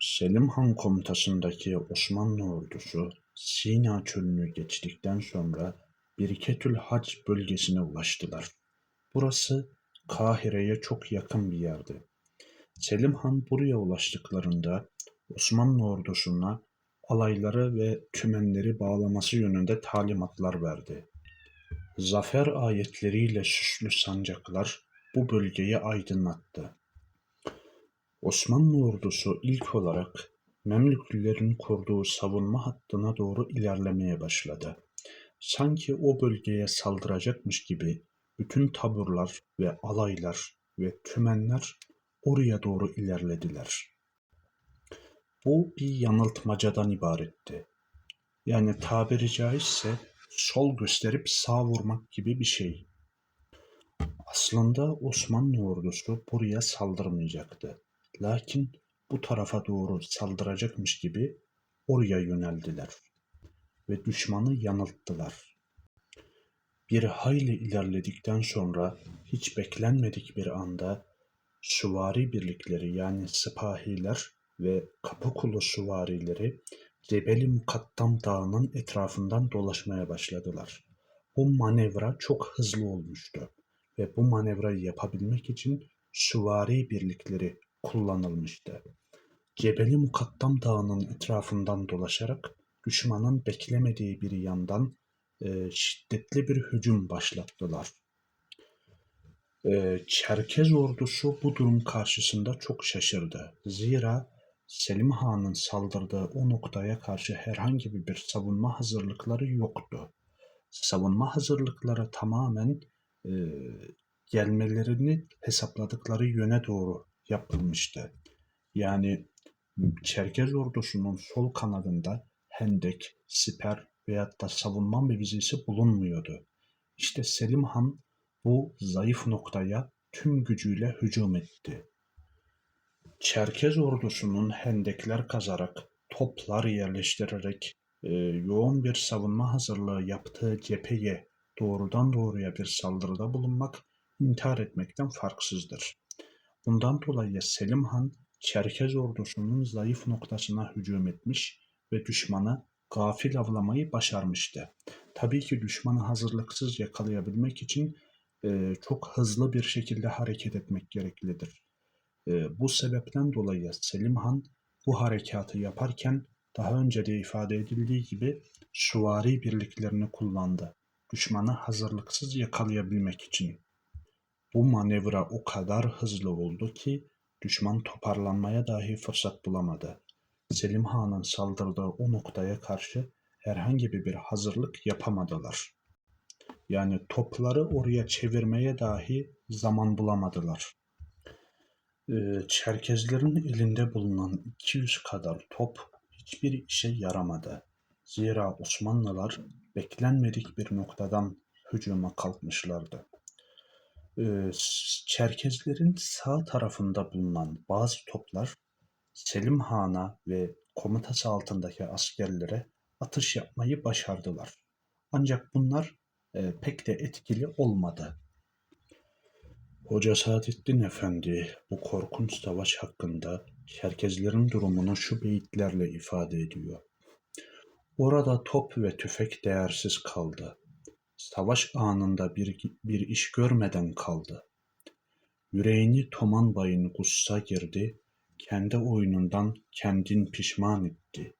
Selim Han komutasındaki Osmanlı ordusu Sina çölünü geçtikten sonra Birketül Hac bölgesine ulaştılar. Burası Kahire'ye çok yakın bir yerdi. Selim Han buraya ulaştıklarında Osmanlı ordusuna alayları ve tümenleri bağlaması yönünde talimatlar verdi. Zafer ayetleriyle süslü sancaklar bu bölgeyi aydınlattı. Osmanlı ordusu ilk olarak Memlüklülerin kurduğu savunma hattına doğru ilerlemeye başladı. Sanki o bölgeye saldıracakmış gibi bütün taburlar ve alaylar ve tümenler oraya doğru ilerlediler. Bu bir yanıltmacadan ibaretti. Yani tabiri caizse sol gösterip sağ vurmak gibi bir şey. Aslında Osmanlı ordusu buraya saldırmayacaktı. Lakin bu tarafa doğru saldıracakmış gibi oraya yöneldiler ve düşmanı yanılttılar. Bir hayli ilerledikten sonra hiç beklenmedik bir anda süvari birlikleri yani sipahiler ve Kapıkulu süvarileri Cebeli Mukattam Dağı'nın etrafından dolaşmaya başladılar. Bu manevra çok hızlı olmuştu ve bu manevrayı yapabilmek için süvari birlikleri kullanılmıştı. Cebeli Mukattam Dağı'nın etrafından dolaşarak düşmanın beklemediği bir yandan e, şiddetli bir hücum başlattılar. E, Çerkez ordusu bu durum karşısında çok şaşırdı. Zira Selim Han'ın saldırdığı o noktaya karşı herhangi bir savunma hazırlıkları yoktu. Savunma hazırlıkları tamamen e, gelmelerini hesapladıkları yöne doğru yapılmıştı. Yani Çerkez ordusunun sol kanadında hendek, siper veyahut da savunma mevzisi bulunmuyordu. İşte Selim Han bu zayıf noktaya tüm gücüyle hücum etti. Çerkez ordusunun hendekler kazarak, toplar yerleştirerek e, yoğun bir savunma hazırlığı yaptığı cepheye doğrudan doğruya bir saldırıda bulunmak intihar etmekten farksızdır. Bundan dolayı Selim Han Çerkez ordusunun zayıf noktasına hücum etmiş ve düşmanı gafil avlamayı başarmıştı. Tabii ki düşmanı hazırlıksız yakalayabilmek için e, çok hızlı bir şekilde hareket etmek gereklidir. E, bu sebepten dolayı Selim Han bu harekatı yaparken daha önce de ifade edildiği gibi süvari birliklerini kullandı. Düşmanı hazırlıksız yakalayabilmek için. Bu manevra o kadar hızlı oldu ki düşman toparlanmaya dahi fırsat bulamadı. Selim Han'ın saldırdığı o noktaya karşı herhangi bir hazırlık yapamadılar. Yani topları oraya çevirmeye dahi zaman bulamadılar. Ee, Çerkezlerin elinde bulunan 200 kadar top hiçbir işe yaramadı. Zira Osmanlılar beklenmedik bir noktadan hücuma kalkmışlardı. Ee, Çerkezlerin sağ tarafında bulunan bazı toplar Selim Han'a ve komutası altındaki askerlere atış yapmayı başardılar. Ancak bunlar e, pek de etkili olmadı. Hoca Saadettin Efendi bu korkunç savaş hakkında Çerkezlerin durumunu şu beyitlerle ifade ediyor. Orada top ve tüfek değersiz kaldı. Savaş anında bir, bir iş görmeden kaldı. Yüreğini Toman Bay'ın gussa girdi, kendi oyunundan kendin pişman etti.